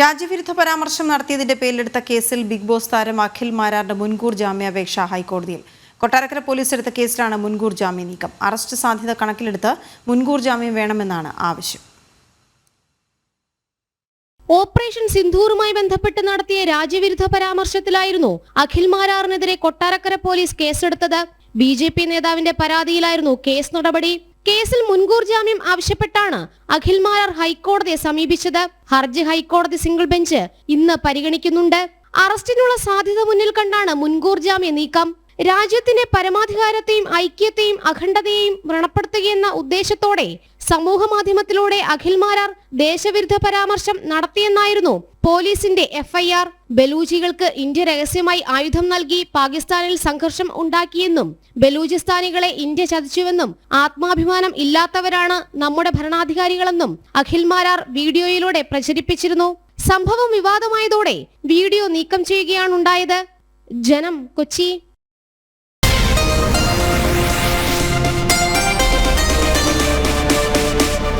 രാജ്യവിരുദ്ധ പരാമർശം നടത്തിയതിന്റെ പേരിലെടുത്ത കേസിൽ ബിഗ് ബോസ് താരം അഖിൽ മാരാറിന്റെ മുൻകൂർ ജാമ്യാപേക്ഷ ഹൈക്കോടതിയിൽ. കൊട്ടാരക്കര പോലീസ് എടുത്ത കേസിലാണ് മുൻകൂർ ജാമ്യ നീക്കം. അറസ്റ്റ് സാധ്യത കണക്കിലെടുത്ത് മുൻകൂർ ജാമ്യം വേണമെന്നാണ് ആവശ്യം. ഓപ്പറേഷൻ സിന്ധൂറുമായി ബന്ധപ്പെട്ട് നടത്തിയ രാജ്യവിരുദ്ധ പരാമർശത്തിലായിരുന്നു അഖിൽ മാരാറിനെതിരെ കൊട്ടാരക്കര പോലീസ് കേസെടുത്തത്. ബി ജെ പി നേതാവിന്റെ പരാതിയിലായിരുന്നു കേസ് നടപടി. കേസിൽ മുൻകൂർ ജാമ്യം ആവശ്യപ്പെട്ടാണ് അഖിൽ മാരാർ ഹൈക്കോടതിയെ സമീപിച്ചത്. ഹർജി ഹൈക്കോടതി സിംഗിൾ ബെഞ്ച് ഇന്ന് പരിഗണിക്കുന്നുണ്ട്. അറസ്റ്റിനുള്ള സാധ്യത മുന്നിൽ കണ്ടാണ് മുൻകൂർ ജാമ്യ നീക്കം. രാജ്യത്തിന്റെ പരമാധികാരത്തെയും ഐക്യത്തെയും അഖണ്ഡതയെയും വ്രണപ്പെടുത്തുകയെന്ന ഉദ്ദേശത്തോടെ സമൂഹ മാധ്യമത്തിലൂടെ അഖിൽമാരാർ ദേശവിരുദ്ധ പരാമർശം നടത്തിയെന്നായിരുന്നു പോലീസിന്റെ എഫ്ഐആർ. ബലൂജികൾക്ക് ഇന്ത്യ രഹസ്യമായി ആയുധം നൽകി പാകിസ്ഥാനിൽ സംഘർഷം ഉണ്ടാക്കിയെന്നും ബലൂചിസ്ഥാനികളെ ഇന്ത്യ ചതിച്ചുവെന്നും ആത്മാഭിമാനം ഇല്ലാത്തവരാണ് നമ്മുടെ ഭരണാധികാരികളെന്നും അഖിൽമാരാർ വീഡിയോയിലൂടെ പ്രചരിപ്പിച്ചിരുന്നു. സംഭവം വിവാദമായതോടെ വീഡിയോ നീക്കം ചെയ്യുകയാണുണ്ടായത്. ജനം കൊച്ചി.